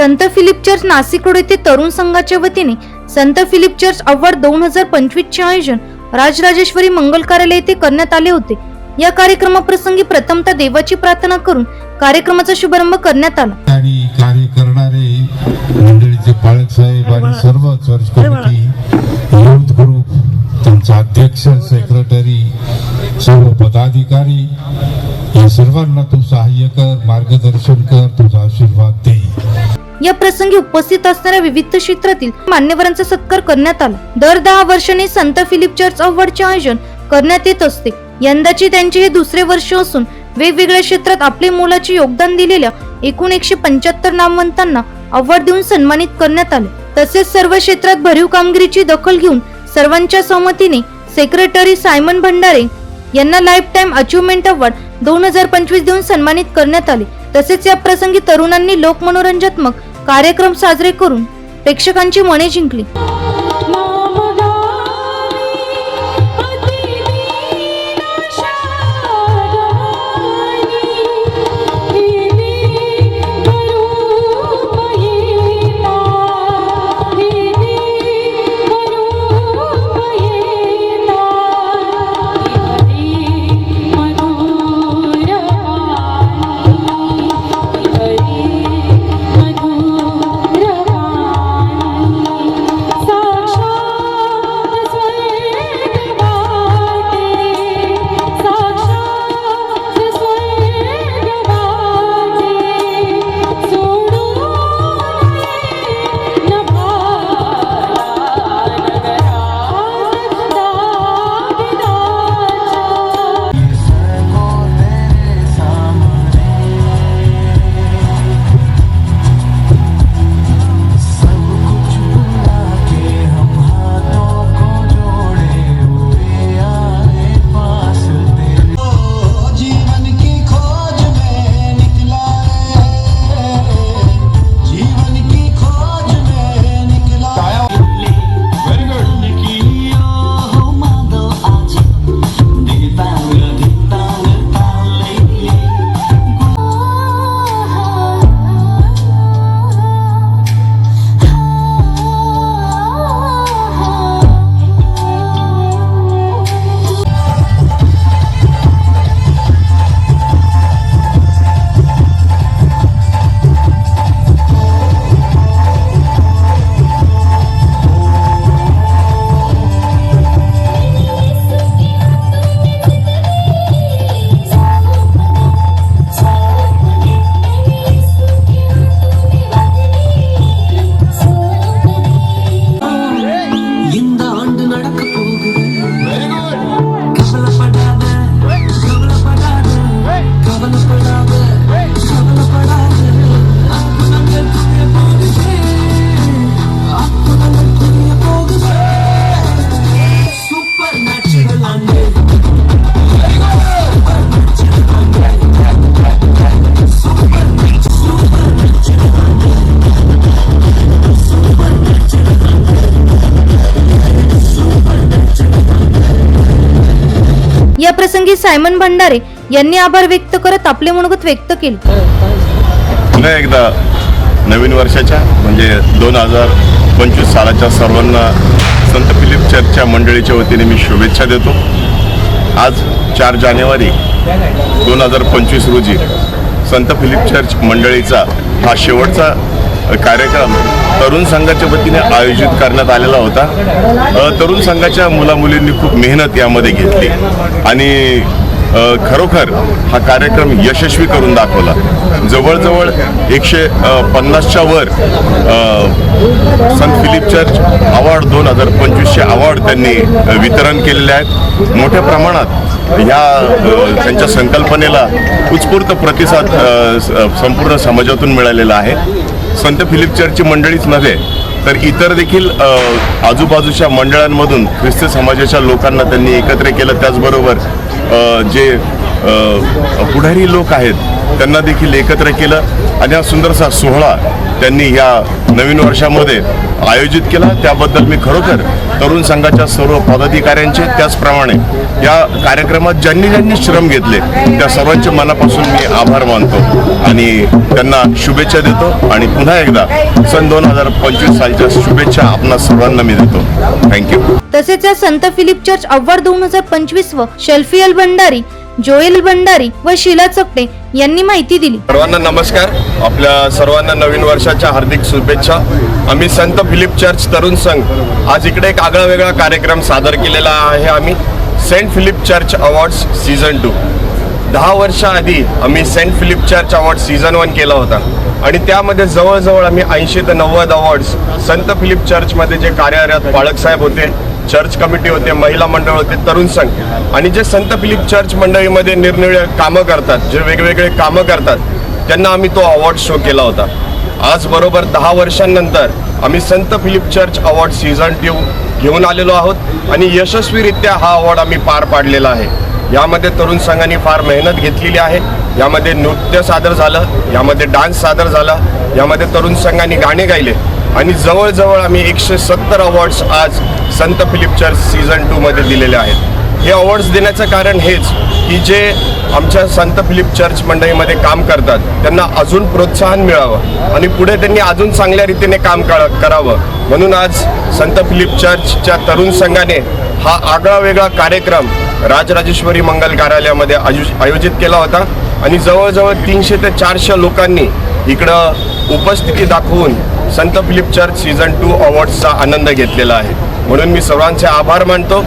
संत Philip church Nashik road येथे तरुण संघाच्या वतीने संत फिलिप चर्च अवॉर्ड दोन हजार पंचवीस चे आयोजन राजराजेश्वरी मंगल कार्यालय येथे करण्यात आले होते. या कार्यक्रमाप्रसंगी प्रथमतः देवाची प्रार्थना करून कार्यक्रमाचा शुभारंभ करण्यात आला. आणि कार्य करणारे मंडळीचे पाळक साहेब आणि सर्व चर्च कमिटी युथ ग्रुप त्यांचा अध्यक्ष सेक्रेटरी सर्व पदाधिकारी या सर्वांना तू सहाय्य कर मार्गदर्शन कर तुझा आशीर्वाद दे. या प्रसंगी उपस्थित असणाऱ्या विविध क्षेत्रातील मान्यवरांचा सत्कार करण्यात आला. दर दहा वर्षांनी संत फिलिप चर्च अवॉर्डचे आयोजन करण्यात येत असते. यंदाचे त्यांचे हे दुसरे वर्ष असून वेगवेगळ्या क्षेत्रात आपले मोलाचे योगदान दिलेल्या एकूण एकशे पंच्याहत्तर नामवंतांना अवॉर्ड देऊन सन्मानित करण्यात आले. तसेच सर्व क्षेत्रात भरीव कामगिरीची दखल घेऊन सर्वांच्या सहमतीने सेक्रेटरी सायमन भंडारे यांना लाईफ टाईम अचिव्हमेंट अवॉर्ड दोन हजार पंचवीस देऊन सन्मानित करण्यात आले. तसेच या प्रसंगी तरुणांनी लोकमनोरंजनात्मक कार्यक्रम साजरे करून प्रेक्षकांची मने जिंकली. प्रसंगी सायमन भंडारे यांनी आभार व्यक्त करत आपले मनोगत व्यक्त केले. पुन्हा एकदा नवीन वर्षाच्या म्हणजे दोन हजार पंचवीस सालाच्या सर्वांना संत फिलिप चर्चच्या मंडळीच्या वतीने मी शुभेच्छा देतो. आज चार जानेवारी दोन हजार पंचवीस रोजी संत फिलिप चर्च मंडळीचा हा शेवटचा कार्यक्रम तरुण संघाच्या वतीने आयोजित करण्यात आलेला होता. तरुण संघाच्या मुलामुलींनी खूप मेहनत यामध्ये घेतली. आणि खरोखर हा कार्यक्रम यशस्वी करून दाखवला. जवळजवळ एकशे पन्नासच्या वर संत फिलिप चर्च अवॉर्ड दोन हजार पंचवीसचे अवॉर्ड त्यांनी वितरण केलेले आहेत. मोठ्या प्रमाणात ह्या त्यांच्या संकल्पनेला उत्स्फूर्त प्रतिसाद संपूर्ण समाजातून मिळालेला आहे. संत फिलिप चर्चची मंडळीच नव्हे तर इतर देखील आजूबाजूच्या मंडळांमधून ख्रिस्ती समाजाच्या लोकांना त्यांनी एकत्र केलं. त्याचबरोबर जे पुढारी लोक आहेत त्यांना देखील एकत्र केलं आणि हा सुंदरसा सोहळा त्यांनी या नवीन वर्षामध्ये आयोजित केला. त्याबद्दल मी खरोखर तरुण संघाच्या सर्व पदाधिकाऱ्यांचे त्याचप्रमाणे या कार्यक्रमात ज्यांनी ज्यांनी श्रम घेतले त्या सर्वांचे मनापासून मी आभार मानतो आणि त्यांना शुभेच्छा देतो. आणि पुन्हा एकदा सन दोन हजार पंचवीस सालच्या शुभेच्छा आपणा सर्वांना मी देतो. थँक्यू तसेच या संत फिलिप चर्च अवॉर्ड दोन हजार पंचवीस व शेल्फियल भंडारी जोएल भंडारी व शीला चकटे यांनी माहिती दिली. सर्वांना नमस्कार. आपल्या सर्वांना नवीन वर्षाच्या हार्दिक शुभेच्छा. आम्ही संत फिलिप चर्च तरुण संघ. आज इकडे एक आगळा वेगळा कार्यक्रम सादर केलेला आहे आम्ही. Saint Philip Church awards season two. दहा वर्षाआधी आम्ही Saint Philip Church award season one केला होता. आणि त्यामध्ये जवळजवळ आम्ही ऐंशी ते नव्वद अवॉर्ड्स संत फिलिप चर्चमध्ये जे कार्यरत बाळकसाहेब होते चर्च कमिटी होते महिला मंडळ होते तरुण संघ. आणि जे संत फिलिप चर्च मंडळीमध्ये निरनिळे कामं करतात जे वेगवेगळे कामं करतात त्यांना आम्ही तो अवॉर्ड शो केला होता. आज बरोबर दहा वर्षांनंतर आम्ही संत Philip Church award season two घेऊन आलेलो आहोत आणि यशस्वीरित्या हा अवॉर्ड आम्ही पार पाडलेला आहे. यामध्ये तरुण संघाने फार मेहनत घेतलेली आहे. यामध्ये नृत्य सादर झालं यामध्ये डान्स सादर झाला यामध्ये तरुण संघाने गाणे गायले. आणि जवळजवळ आम्ही एकशे सत्तर अवॉर्ड्स आज संत फिलिप चर्च सीझन टूमध्ये दिलेले आहेत. हे अवॉर्ड्स देण्याचं कारण हेच की जे आमच्या संत फिलिप चर्च मंडळीमध्ये काम करतात त्यांना अजून प्रोत्साहन मिळावं आणि पुढे त्यांनी अजून चांगल्या रीतीने काम करावं. म्हणून आज संत फिलिप चर्चच्या तरुण संघाने हा आगळा वेगळा कार्यक्रम राजराजेश्वरी मंगल कार्यालयामध्ये आयोज- आयोजित केला होता आणि जवळजवळ तीनशे ते चारशे लोकांनी इकडं उपस्थिती दाखवून संत फिलिप चर्च सीझन टू अवॉर्ड्सचा आनंद घेतलेला आहे. म्हणून मी सर्वांचे आभार मानतो.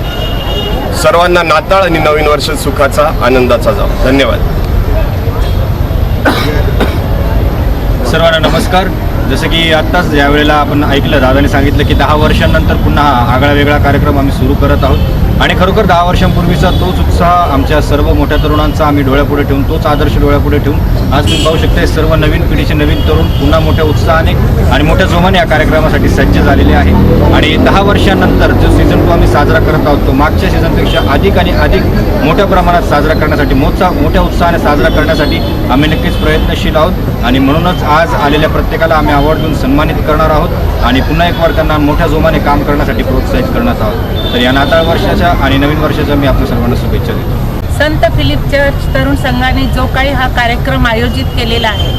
सर्वांना नाताळ आणि नवीन वर्ष सुखाचा आनंदाचा जाऊ धन्यवाद. सर्वांना नमस्कार. जसं की आत्ताच ज्या वेळेला आपण ऐकलं दादाने सांगितलं की दहा वर्षांनंतर पुन्हा हा आगळा वेगळा कार्यक्रम आम्ही सुरू करत आहोत. आणि खरोखर दहा वर्षांपूर्वीचा तोच उत्साह आमच्या सर्व मोठ्या तरुणांचा आम्ही डोळ्यापुढे ठेवून तोच आदर्श डोळ्यापुढे ठेवून आज तुम्ही पाहू शकता सर्व नवीन पिढीचे नवीन तरुण पुन्हा मोठ्या उत्साहाने आणि मोठ्या जोमाने या कार्यक्रमासाठी सज्ज झालेले आहे आणि दहा वर्षांनंतर जो सीझन टू आम्ही साजरा करत आहोत तो मागच्या सीझनपेक्षा अधिक आणि अधिक मोठ्या प्रमाणात साजरा करण्यासाठी मोठा मोठ्या उत्साहाने साजरा करण्यासाठी आम्ही नक्कीच प्रयत्नशील आहोत. आणि म्हणूनच आज आलेल्या प्रत्येकाला आम्ही अवॉर्ड देऊन सन्मानित करणार आहोत आणि पुन्हा एक वार त्यांना मोठ्या जोमाने काम करण्यासाठी प्रोत्साहित करणार आहोत. तर या नाताळ वर्षाच्या आणि नवीन वर्षाच्या मी आपल्या सर्वांना शुभेच्छा देतो. संत फिलिप चर्च तरुण संघाने जो काही हा कार्यक्रम आयोजित केलेला आहे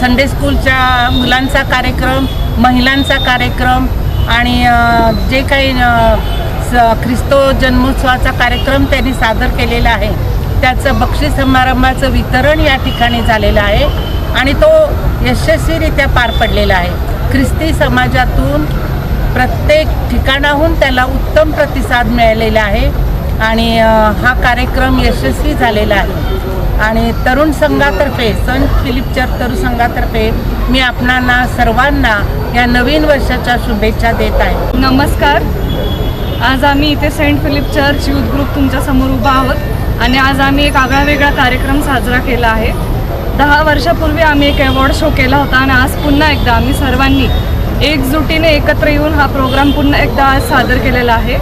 संडे स्कूलच्या मुलांचा कार्यक्रम महिलांचा कार्यक्रम आणि जे काही स- ख्रिस्तो जन्मोत्सवाचा कार्यक्रम त्यांनी सादर केलेला आहे त्याचं बक्षीस समारंभाचं वितरण या ठिकाणी झालेलं आहे. आणि तो यशस्वीरित्या पार पडलेला आहे. ख्रिस्ती समाजातून प्रत्येक ठिकाणाहून त्याला उत्तम प्रतिसाद मिळालेला आहे आणि हा कार्यक्रम यशस्वी झालेला आहे. आणि तरुण संघातर्फे संत फिलिप चर्च तरुण संघातर्फे मी आपणांना सर्वांना या नवीन वर्षाच्या शुभेच्छा देत आहे. नमस्कार. आज आम्ही इथे Saint Philip Church youth group तुमच्यासमोर उभा आहोत आणि आज आम्ही एक आगळा वेगळा कार्यक्रम साजरा केला आहे. दहा वर्षापूर्वी आम्ही एक अवॉर्ड शो केला होता आणि आज पुन्हा एकदा आम्ही सर्वांनी एकजुटीने एकत्र येऊन हा प्रोग्राम पुन्हा एकदा आज सादर केलेला आहे.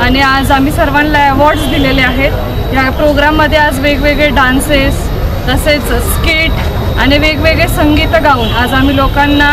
आणि आज आम्ही सर्वांना अवॉर्ड्स दिलेले आहेत. या प्रोग्राममध्ये आज वेगवेगळे डान्सेस तसेच स्किट आणि वेगवेगळे संगीत गाऊन आज आम्ही लोकांना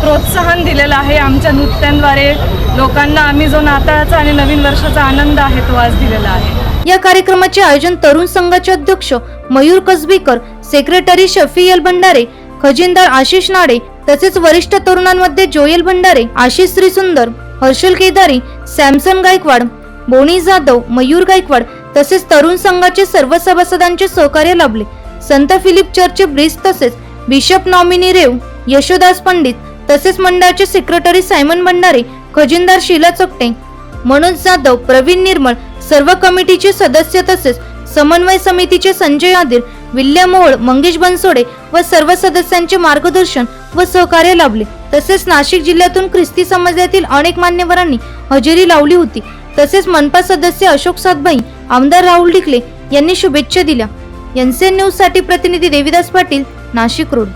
प्रोत्साहन दिलेलं आहे. आमच्या नृत्यांद्वारे लोकांना आम्ही जो नाताळाचा आणि नवीन वर्षाचा आनंद आहे तो आज दिलेला आहे. या कार्यक्रमाचे आयोजन तरुण संघाचे अध्यक्ष मयूर कसबीकर सेक्रेटरी शफियल भंडारे खजिनदार आशिष नाडे तसेच वरिष्ठ तरुणांमध्ये Joel Bhandare Ashish Shrisundar Harshal Kedari Samson Gaikwad Bonnie Jadhav Mayur Gaikwad तसेच तरुण संघाचे सर्व सभासदांचे सहकार्य लाभले. संत फिलिप चर्चचे ब्रिज तसेच bishop nominee rev Yashodas Pandit तसेच मंडळाचे सेक्रेटरी सायमन भंडारे खजिनदार शीला चकटे मनोज जाधव प्रवीण निर्मळ सर्व कमिटीचे सदस्य तसेच समन्वय समितीचे संजय आदिर विल्यम मोहोळ मंगेश बनसोडे व सर्व सदस्यांचे मार्गदर्शन व सहकार्य लाभले. तसेच नाशिक जिल्ह्यातून ख्रिस्ती समाजातील अनेक मान्यवरांनी हजेरी लावली होती. तसेच मनपा सदस्य अशोक सातभाई आमदार राहुल ढिकले यांनी शुभेच्छा दिल्या. एनसीएन न्यूजसाठी प्रतिनिधी देविदास पाटील नाशिक रोड.